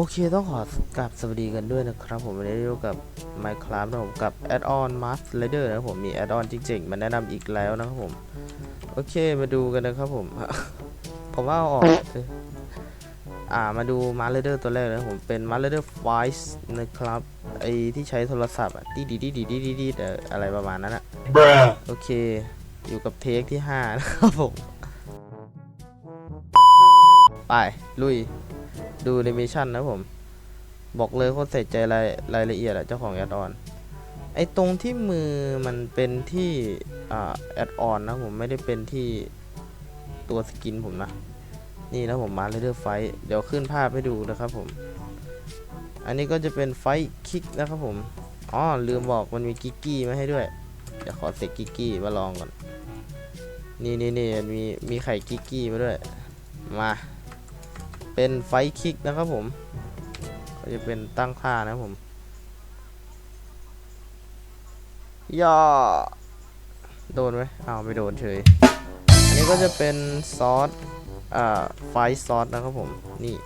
อเคต้องขอกราบสวัสดีกันด้วยนะครับ ผมวันนี้อยู่กับ Minecraft นะผมกับ Add-on Mask Rider นะครับผมมี Add-on จริงๆ มาแนะนำอีกแล้วนะครับผม โอเคมาดูกันนะครับผม ผมว่าออกอ่ามาดู Mask Rider ตัวแรกนะผมเป็น Mask Rider Voice นะครับไอที่ใช้โทรศัพท์อะดีดีดีดีดีดีดีอะไรประมาณนั้นอะโอเค อยู่กับเทคที่ 5 นะครับผม ไป ลุย ดูแอนิชันนะผม บอกเลยโคตรใส่ใจรายรายละเอียดอะเจ้าของแอดออนไอตรงที่มือมันเป็นที่แอดออนนะผมไม่ได้เป็นที่ตัวสกินผมนะ นี่นะผมมาเรื่อยๆไฟท์เดี๋ยวขึ้นภาพให้ดูนะครับผม อันนี้ก็จะเป็นไฟท์คิกนะครับผมอ๋อลืมบอกมันมีกิกกี้มาให้ด้วย เดี๋ยวขอเสกกิกกี้มาลองก่อน นี่นี่นี่มีมีไข่กิกกี้มาด้วย มา เป็นไฟคิกนะครับผมก็จะเป็นตั้งค่านะผมย่อโดนไหมอ้าวไม่โดนเฉย อันนี้ก็จะเป็นซอสอ่าไฟซอสนะครับผม นี่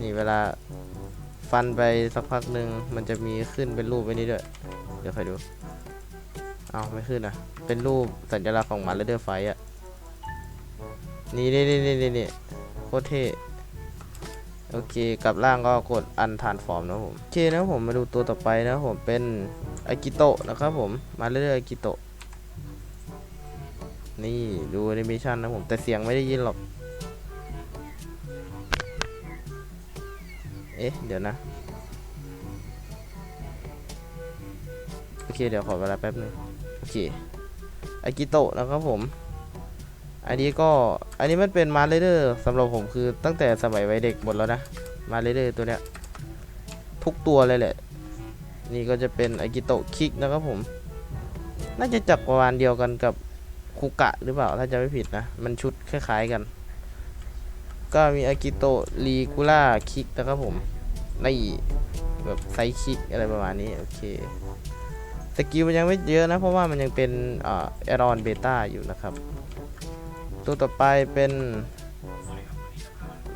นี่เวลาฟันไปสักพักหนึ่งมันจะมีขึ้นเป็นรูปไว้นี้ด้วย เดี๋ยวคอยดู เอาไม่ขึ้นอะ เป็นรูปสัญลักษณ์ของมาเลเดอร์ไฟอะ นี่นี่นี่นี่นี่นโคตรเท่โอเคกลับล่างก็กดอันทานฟอร์มนะผมโอเคนะผมมาดูตัวต่อไปนะผมเป็นอากิโตะนะครับผมมาเรื่อยๆอากิโตะนี่ดูแอนิเมชันนะผมแต่เสียงไม่ได้ยินหรอก เอ๊ะ เดี๋ยวนะ โอเค เดี๋ยวขอเวลาแป๊บนึง โอเคอากิโตะนะครับผม อันนี้ก็อันนี้มันเป็นมาเลเดอร์สำหรับผมคือตั้งแต่สมัยวัยเด็กหมดแล้วนะมาเลเดอร์ตัวเนี้ยทุกตัวเลยแหละ นี่ก็จะเป็นอากิโตะคิกนะครับผม น่าจะจักรวาลเดียวกันกับคุกะหรือเปล่าถ้าจะไม่ผิดนะ มันชุดคล้ายๆกัน ก็มีอากิโตะรีกูล่าคิกนะครับผมนี่แบบไซคิกอะไรประมาณนี้ โอเคสกิลมันยังไม่เยอะนะ เพราะว่ามันยังเป็นอ่าแอรอนเบต้าอยู่นะครับ ตัวต่อไปเป็น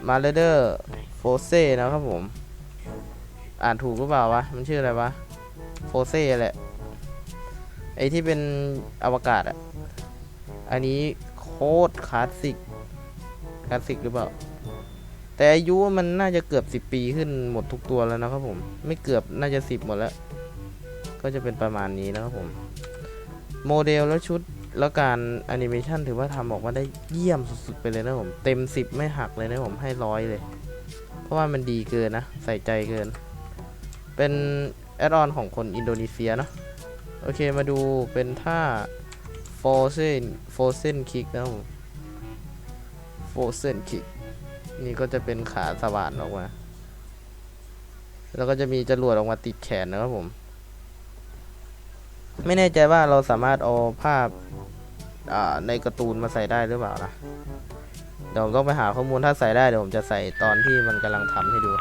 มาเลเดอร์โฟเซ่นะครับผม อ่านถูกหรือเปล่าวะ มันชื่ออะไรวะ โฟเซ่แหละ ไอที่เป็นอวกาศอะอันนี้โคตรคลาสสิก คลาสสิกหรือเปล่า แต่อายุมันน่าจะเกือบ 10 ปีขึ้นหมดทุกตัวแล้วนะครับผม ไม่เกือบน่าจะ 10 หมดแล้ว ก็จะเป็นประมาณนี้นะครับผม โมเดลแล้วชุด แล้วการแอนิเมชันถือว่าทำออกมาได้เยี่ยมสุดๆไปเลยนะผม เต็ม 10 ไม่หักเลยนะผมให้ร้อยเลย เพราะว่ามันดีเกินนะ ใส่ใจเกิน เป็นแอดออนของคนอินโดนีเซียเนาะโอเคมาดูเป็นท่า f o r c e n f o r c e n kick นะผม f o r c e n kick นี่ก็จะเป็นขาสว่านออกมา แล้วก็จะมีจรวดออกมาติดแขนนะครับผม ไม่แน่ใจว่าเราสามารถเอาภาพ ในการ์ตูนมาใส่ได้หรือเปล่านะเดี๋ยวผมต้องไปหาข้อมูลถ้าใส่ได้เดี๋ยวผมจะใส่ตอนที่มันกำลังทำให้ดู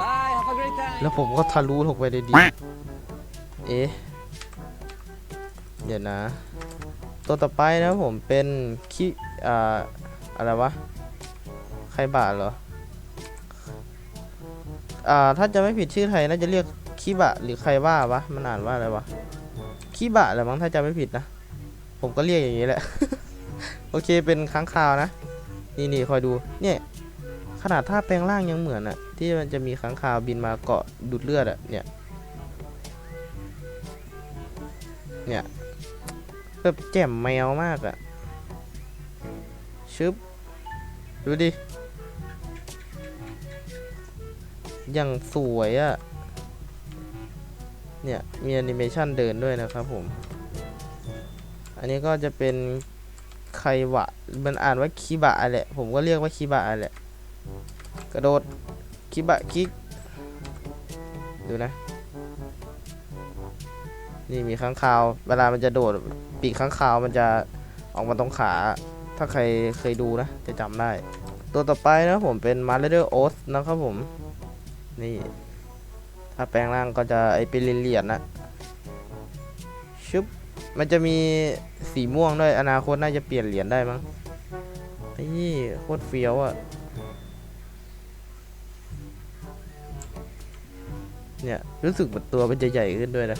Bye, have a great time. แล้วผมก็ทะลุลงไปในดินเอ๊ะ เดี๋ยวนะ ตัวต่อไปนะครับผมเป็นคิอ่าอะไรวะ ใครบาทเหรอ อ่า ถ้าจะไม่ผิดชื่อไทยน่าจะเรียกคิบะหรือใครว่าวะ มันอ่านว่าอะไรวะคิบะแหละมั้งถ้าจะไม่ผิดนะ ผมก็เรียกอย่างนี้แหละ โอเคเป็นค้างคาวนะ นี่นี่คอยดู เนี่ย ขนาดท่าแปลงร่างยังเหมือนอะที่มันจะมีค้างคาวบินมาเกาะดูดเลือดอะเนี่ย เนี่ยแบบแจ่มแมวมากอะชึบ ดูดิ อย่างสวยอะเนี่ย มีแอนิเมชันเดินด้วยนะครับผม อันนี้ก็จะเป็นไควะ มันอ่านว่าคิบะแหละ ผมก็เรียกว่าคิบะแหละ กระโดดคิบะคิก ดูนะ นี่มีค้างคาว เวลามันจะโดดปีกค้างคาวมันจะออกมาตรงขา ถ้าใครเคยดูนะ จะจำได้ ตัวต่อไปนะผมเป็นมาเลเดอร์โอสนะครับผม นี่ ถ้าแปลงร่างก็จะไอเป็นเหรียญนะชึบ มันจะมีสีม่วงด้วย อนาคตน่าจะเปลี่ยนเหรียญได้มั้งนี่โคตรเฟี้ยวอะ่ะ เนี่ย รู้สึกเหมืตัวมันจะใหญ่ขึ้นด้วยนะ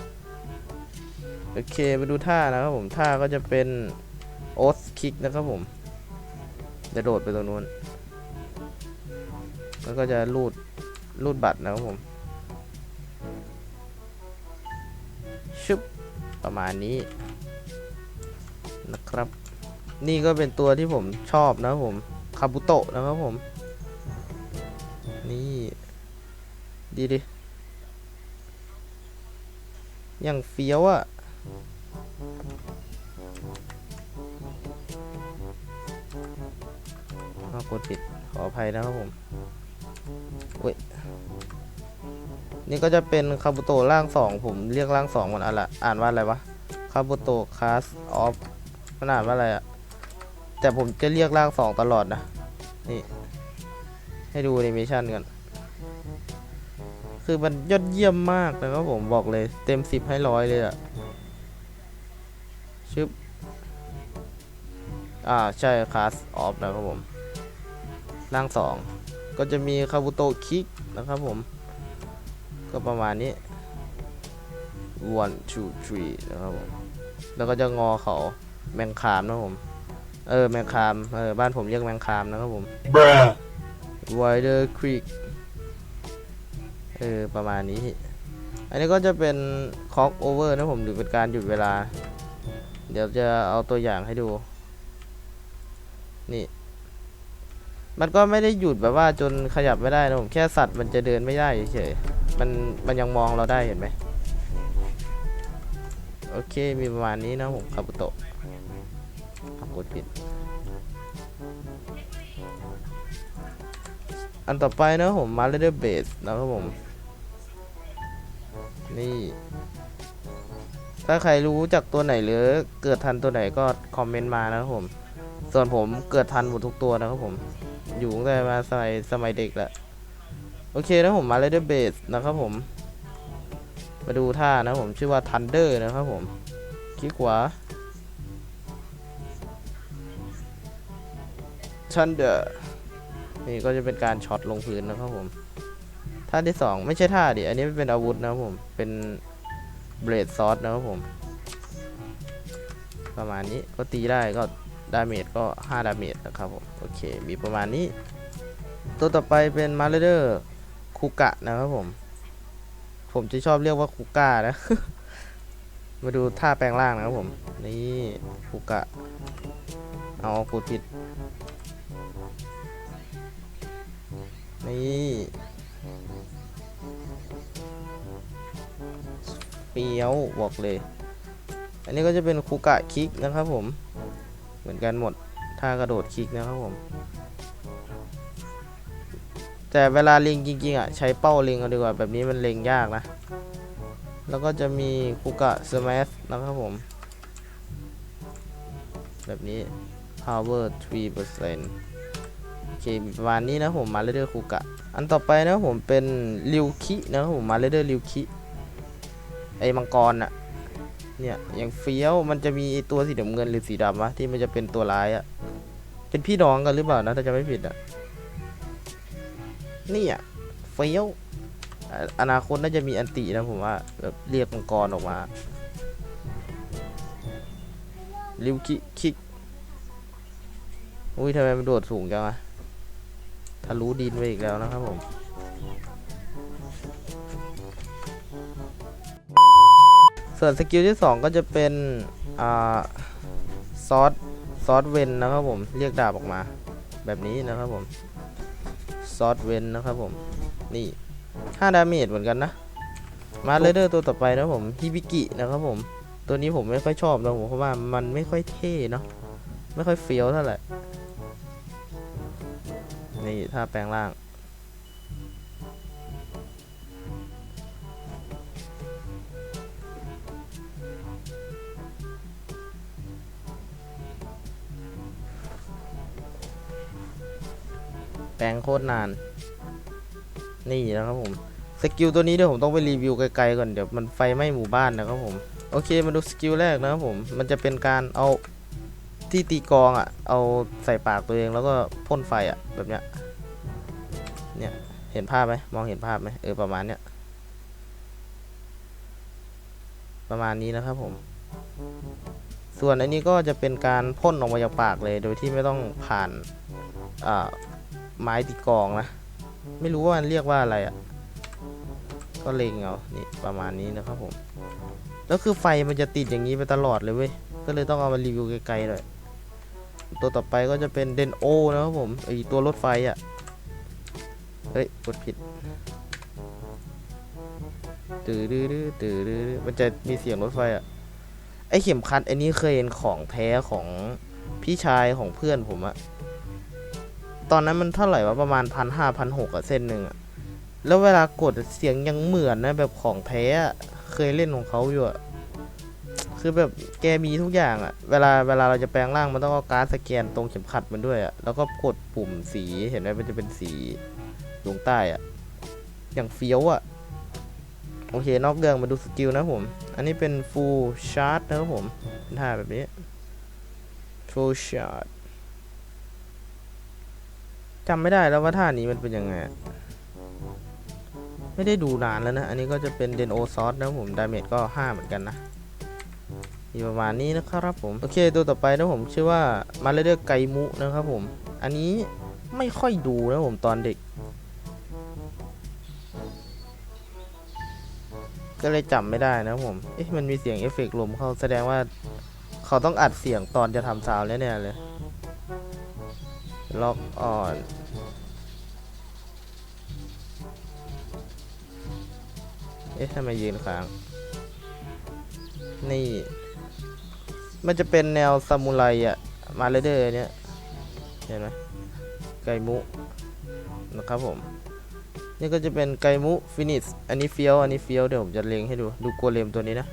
โอเคมาดูท่านะครับผม ท่าก็จะเป็นโอสคิกนะครับผมจะโดดไปตรงนู้น แล้วก็จะลูด ลูดบัตรนะครับผมชุบ ประมาณนี้นะครับ นี่ก็เป็นตัวที่ผมชอบนะผมคาบุโตะนะครับผม นี่ดีดิอย่างเฟี้ยวอะกดผิดขออภัยนะครับผมเว้ย นี่ก็จะเป็นคาบุโตร่างสองผมเรียกร่างสองมันอะไรอ่านว่าอะไรวะคาบุโตคลาสออฟมันอ่านว่าอะไรอะแต่ผมจะเรียกร่างสองตลอดนะนี่ ให้ดูแอนิเมชันกันคือมันยอดเยี่ยมมากนะครับผมบอกเลยเต็มสิบให้ร้อยเลยอะชึบอ่าใช่คลาสออฟนะครับผมร่างสองก็จะมีคาบุโตคิกนะครับผม ก็ประมาณนี้ one two three นะครับผมแล้วก็จะงอเขาแมงคามนะครับผม เออแมงคามเออบ้านผมเรียกแมงคามนะครับผม Bruh. Wider Creek เออประมาณนี้ อันนี้ก็จะเป็น Cock Over นะผมหรือเป็นการหยุดเวลา เดี๋ยวจะเอาตัวอย่างให้ดู นี่ มันก็ไม่ได้หยุดแบบว่าจนขยับไม่ได้นะผม แค่สัตว์มันจะเดินไม่ได้เฉยๆ มันมันยังมองเราได้เห็นไหมโอเค มีประมาณนี้นะผมคาบุโตะกดผิด อันต่อไปนะผมมา l e a t h e r Base นะครับผม นี่ ถ้าใครรู้จากตัวไหนหรือเกิดทันตัวไหนก็คอมเมนต์มานะครับผม ส่วนผมเกิดทันหมดทุกตัวนะครับผม อยู่ตั้งแต่มาสมัยสมัยเด็กแหละ โอเคนะผมมา l e a t h e r Base นะครับผม มาดูท่านะผมชื่อว่า Thunder นะครับผม คลิกขวา Thunder นี่ก็จะเป็นการช็อตลงพื้นนะครับผม ท่าที่สองไม่ใช่ท่าดิ อันนี้เป็นอาวุธนะครับผม เป็นเบรดซอสนะครับผม ประมาณนี้ก็ตีได้ก็ดาเมจก็ 5 ดาเมจนะครับผม โอเค มีประมาณนี้ ตัวต่อไปเป็นมาเลเดอร์ คูกะนะครับผม ผมจะชอบเรียกว่าคูก้านะ มาดูท่าแปลงร่างนะครับผม นี่คูกะ เอากูผิด นี่เปียวบอกเลย อันนี้ก็จะเป็นคูกะคิกนะครับผม เหมือนกันหมด ท่ากระโดดคิกนะครับผม แต่เวลาเล็งจริงๆอะใช้เป้าเล็งเอาดีกว่าแบบนี้มันเล็งยากนะ แล้วก็จะมีคูกะสมัชนะครับผม แบบนี้ power 3%โอเคประมาณนี้นะผมมาเรื่อยๆคูกะ อันต่อไปนะผมเป็นริวคินะครับผมมาเรื่อยๆริวคิไอ้มังกรอะเนี่ยอย่างเฟี้ยวมันจะมีตัวสีดำเงินหรือสีดำวะที่มันจะเป็นตัวร้ายอะเป็นพี่น้องกันหรือเปล่านะถ้าจะไม่ผิดอะ นี่อะเฟี้ยวอนาคตน่าจะมีอันตินะผมว่าแบบเรียกมังกรออกมาริวคิคิกอุ้ยทำไมมันโดดสูงจังอะทะลุดินไปอีกแล้วนะครับผมส่วนสกิลที่ 2 ก็จะเป็นอ่าซอสซอสเวนนะครับผมเรียกดาบออกมา แบบนี้นะครับผม ซอสเวนนะครับผม นี่5ดาเมจเหมือนกันนะ มาเลเดอร์ตัวต่อไปนะผมฮิบิกินะครับผม ตัวนี้ผมไม่ค่อยชอบนะผมเพราะว่ามันไม่ค่อยเท่เนาะ ไม่ค่อยเฟี้ยวเท่าไหร่ นี่ถ้าแปลงร่าง แปลงโคตรนาน นี่นะครับผมสกิลตัวนี้เดี๋ยวผมต้องไปรีวิวไกลๆก่อนเดี๋ยวมันไฟไหม้หมู่บ้านนะครับผมโอเคมาดูสกิลแรกนะครับผมมันจะเป็นการเอาที่ตีกองอะ่ะเอาใส่ปากตัวเองแล้วก็พ่นไฟอะ่ะแบบเนี้ยเนี่ยเห็นภาพไหมมองเห็นภาพไหมเออประมาณเนี้ยประมาณนี้นะครับผม ส่วนอันนี้ก็จะเป็นการพ่นออกมาจากปากเลย โดยที่ไม่ต้องผ่านอ่า ไม้ตีกองนะ ไม่รู้ว่ามันเรียกว่าอะไรอะ่ะ ก็เล็งเอานี่ประมาณนี้นะครับผม แล้วคือไฟมันจะติดอย่างนี้ไปตลอดเลยเว้ย ก็เลยต้องเอามารีวิวไกลๆหน่อย ตัวต่อไปก็จะเป็นเดนโอนะครับผมไอตัวรถไฟอะ่ะ เฮ้ย กดผิดตื่อดื้อดื้อตื่อดื้อดื้อมันจะมีเสียงรถไฟอะ่ะ ไอเข็มขัดไอันนี้เคยเห็นของแท้ของพี่ชายของเพื่อนผมอะ ตอนนั้นมันเท่าไหร่วะประมาณพันห้าพันหกอะเส้นหนึ่งอะแล้วเวลากดเสียงยังเหมือนนะแบบของแท้อะเคยเล่นของเขาอยู่อะคือแบบแกมีทุกอย่างอะเวลาเวลาเราจะแปลงร่างมันต้องเอาการ์ดสแกนตรงเข็มขัดมันด้วยอะแล้วก็กดปุ่มสีเห็นไหมมันจะเป็นสีดวงใต้อะอย่างเฟี้ยวอะโอเคนอกเรื่องมาดูสกิลนะผม อันนี้เป็น full shot นะครับผมเป็นท่าแบบนี้ full shot จำไม่ได้แล้วว่าท่านี้มันเป็นยังไง ไม่ได้ดูนานแล้วนะ อันนี้ก็จะเป็นเดนโอซอสนะผม ดาเมจก็ 5 เหมือนกันนะอยู่ประมาณนี้นะครับผม โอเค ตัวต่อไปนะผมชื่อว่ามาเลเดอร์ไกมุนะครับผม อันนี้ไม่ค่อยดูนะผมตอนเด็ก ก็เลยจำไม่ได้นะผม เอ๊ะมันมีเสียงเอฟเฟกต์ลมเข้าแสดงว่า เขาต้องอัดเสียงตอนจะทำซาวด์แน่ๆเลย ล็อกออนเอ๊ะทำไมยืนค้าง นี่ มันจะเป็นแนวซามูไรอะมาเลเดอร์เนี่ยเห็นไหมไกมุนะครับผม นี่ก็จะเป็นไกมุฟินิชอันนี้เฟี้ยว อันนี้เฟี้ยว เดี๋ยวผมจะเลงให้ดู ดูโกเลมตัวนี้นะ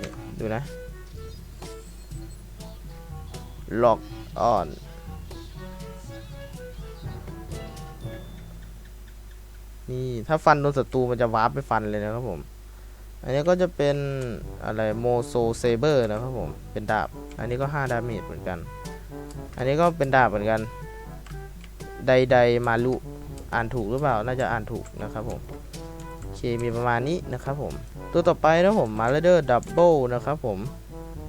นี่ดูนะ ล็อกออน นี่ถ้าฟันโดนศัตรูมันจะวาร์ปไปฟันเลยนะครับผม อันนี้ก็จะเป็นอะไรโมโซเซเบอร์นะครับผม เป็นดาบ อันนี้ก็5ดาเมจเหมือนกัน อันนี้ก็เป็นดาบเหมือนกัน ไดไดมารุอ่านถูกหรือเปล่า น่าจะอ่านถูกนะครับผมโอเคมีประมาณนี้นะครับผม ตัวต่อไปนะผมมาเลเดอร์ดับเบิลนะครับผม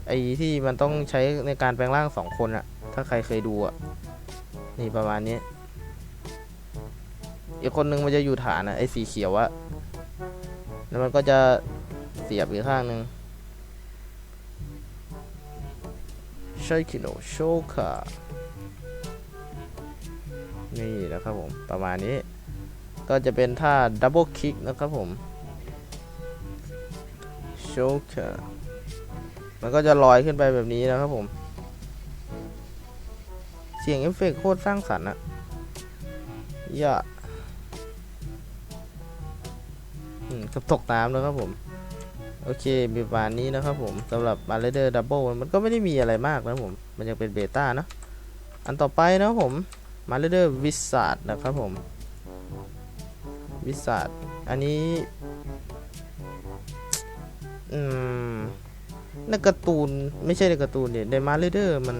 ไอที่มันต้องใช้ในการแปลงร่างสองคนอะถ้าใครเคยดูอะนี่ประมาณนี้ อีกคนนึงมันจะอยู่ฐานอะไอสีเขียวอะแล้วมันก็จะเสียบอีกข้างหนึ่งใช้คิโนโชคานี่นะครับผม ประมาณนี้ ก็จะเป็นท่าดับเบิลคิกนะครับผมโชคามันก็จะลอยขึ้นไปแบบนี้นะครับผม เสียงเอฟเฟกโคตรสร้างสรรค์อะยอืม กับตกน้ำนะครับผม โอเคมีประมาณนี้นะครับผมสำหรับ m a r a d e r Double มันก็ไม่ได้มีอะไรมากนะผม มันยังเป็นเบต้านะอันต่อไปนะผม m a r a d e r Wizard นะครับผม Wizard อันนี้อืมในการ์ตูนไม่ใช่ในการ์ตูนเนี่ยใน m a r a d e r มัน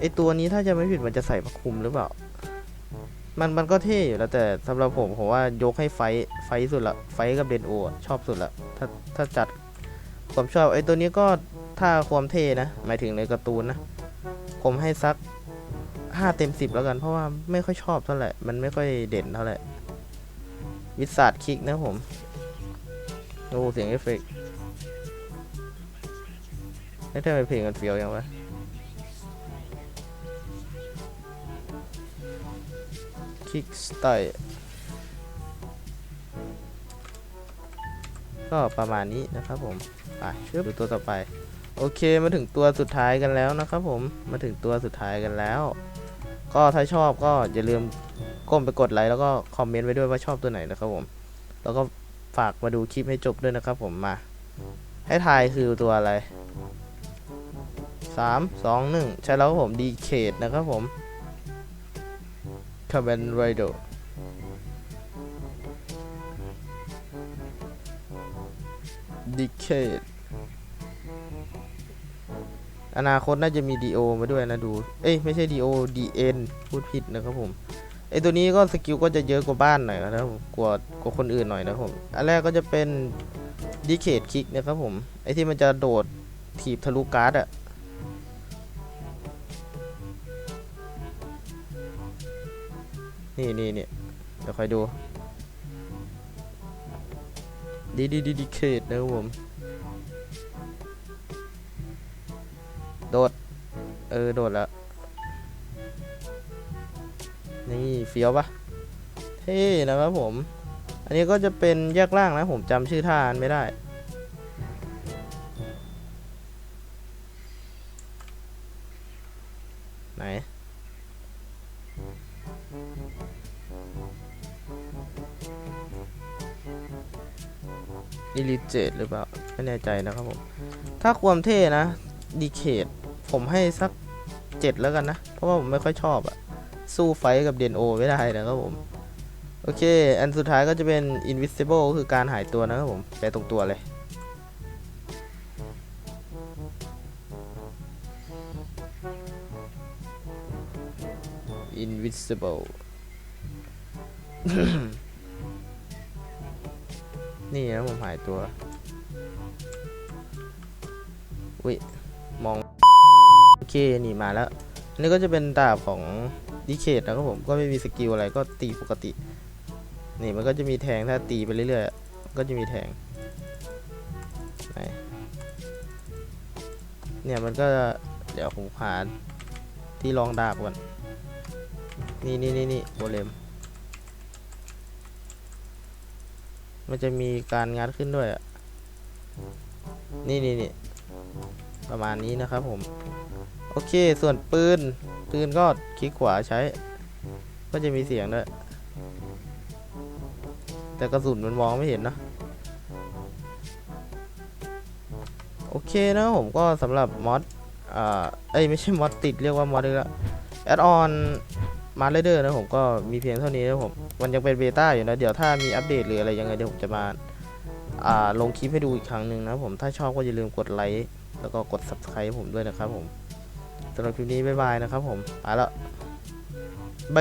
ไอตัวนี้ถ้าจะไม่ผิดมันจะใส่ผ้าคลุมหรือเปล่า มันมันก็เท่อยู่แล้วแต่สำหรับผมผมว่ายกให้ไฟท์ไฟท์สุดละไฟท์กับเดนโอชอบสุดละถ้าถ้าจัดความชอบไอ้ตัวนี้ก็ถ้าความเท่นะ หมายถึงในการ์ตูนนะ ผมให้สักห้าเต็มสิบแล้วกัน เพราะว่าไม่ค่อยชอบเท่าไหร่มันไม่ค่อยเด่นเท่าไหร่วิสาดคิกนะผมโอ้เสียงเอฟเฟกต์แล้วทำไมเพลงมันเฟียวยังวะ คิกสไตล์ก็ประมาณนี้นะครับผมไปเชื่อดูตัวต่อไป โอเคมาถึงตัวสุดท้ายกันแล้วนะครับผมมาถึงตัวสุดท้ายกันแล้ว ก็ถ้าชอบก็อย่าลืมก้มไปกดไลค์แล้วก็คอมเมนต์ไว้ด้วยว่าชอบตัวไหนนะครับผม แล้วก็ฝากมาดูคลิปให้จบด้วยนะครับผมมา ให้ทายคือตัวอะไรสามสองหนึ่งใช่แล้วครับผมดีเคดนะครับผม คา m บนไรโดดิเคดอนาคตน่าจะมี DO มาด้วยนะดู เอ้ยไม่ใช่ DO DN พูดผิดนะครับผมไอตัวนี้ก็สกิลก็จะเยอะกว่าบ้านหน่อยนะครับผมกว่ากว่าคนอื่นหน่อยนะครับผมอันแรกก็จะเป็นดีเคทคิกนะครับผมไอที่มันจะโดดถีบทะลุการ์ดอะ นี่นี่นี่เดี๋ยวคอยดูดีดีดีดีเคทนะครับผม โดด เออ โดดแล้ว นี่เฟี้ยวปะเท่นะครับผม อันนี้ก็จะเป็นแยกล่างนะ ผมจำชื่อท่านไม่ได้ 7 หรือเปล่า ไม่แน่ใจนะครับผม ถ้าความเท่นะดีเคดผมให้สัก 7 แล้วกันนะ เพราะว่าผมไม่ค่อยชอบอะสู้ไฟกับเดนโอไม่ได้นะครับผม โอเค อันสุดท้ายก็จะเป็น invisible คือการหายตัวนะครับผม แปลตรงตัวเลยอินวิสิเบิล นี่นะผมหายตัว อุ้ย มอง โอเค นี่มาแล้ว อันนี้ก็จะเป็นดาบของดีเคทนะครับผม ก็ไม่มีสกิลอะไรก็ตีปกติ นี่มันก็จะมีแทงถ้าตีไปเรื่อยๆ ก็จะมีแทงนเนี่ยมันก็เดี๋ยวผมหาที่รองดาบก่อน นี่นี่นี่นี่โบเลม มันจะมีการงัดขึ้นด้วยนี่นี่นี่ประมาณนี้นะครับผม โอเคส่วนปืน ปืนก็คลิกขวาใช้ ก็จะมีเสียงด้วย แต่กระสุนมันมองไม่เห็นนะโอเคนะผมก็สำหรับมอดอ่าเอ้ยไม่ใช่มอดติดเรียกว่ามอดเลยละแอดออน มาร์เดอร์นะผมก็มีเพียงเท่านี้นะผมมันยังเป็นเบต้าอยู่นะ เดี๋ยวถ้ามีอัปเดตหรืออะไรยังไงเดี๋ยวผมจะมาาลงคลิปให้ดูอีกครั้งหนึ่งนะผมถ้าชอบก็อย่าลืมกดไลค์แล้วก็กด subscribe ผมด้วยนะครับผมสำหรับคลิปนี้บ๊ายบายนะครับผมไปแล้ว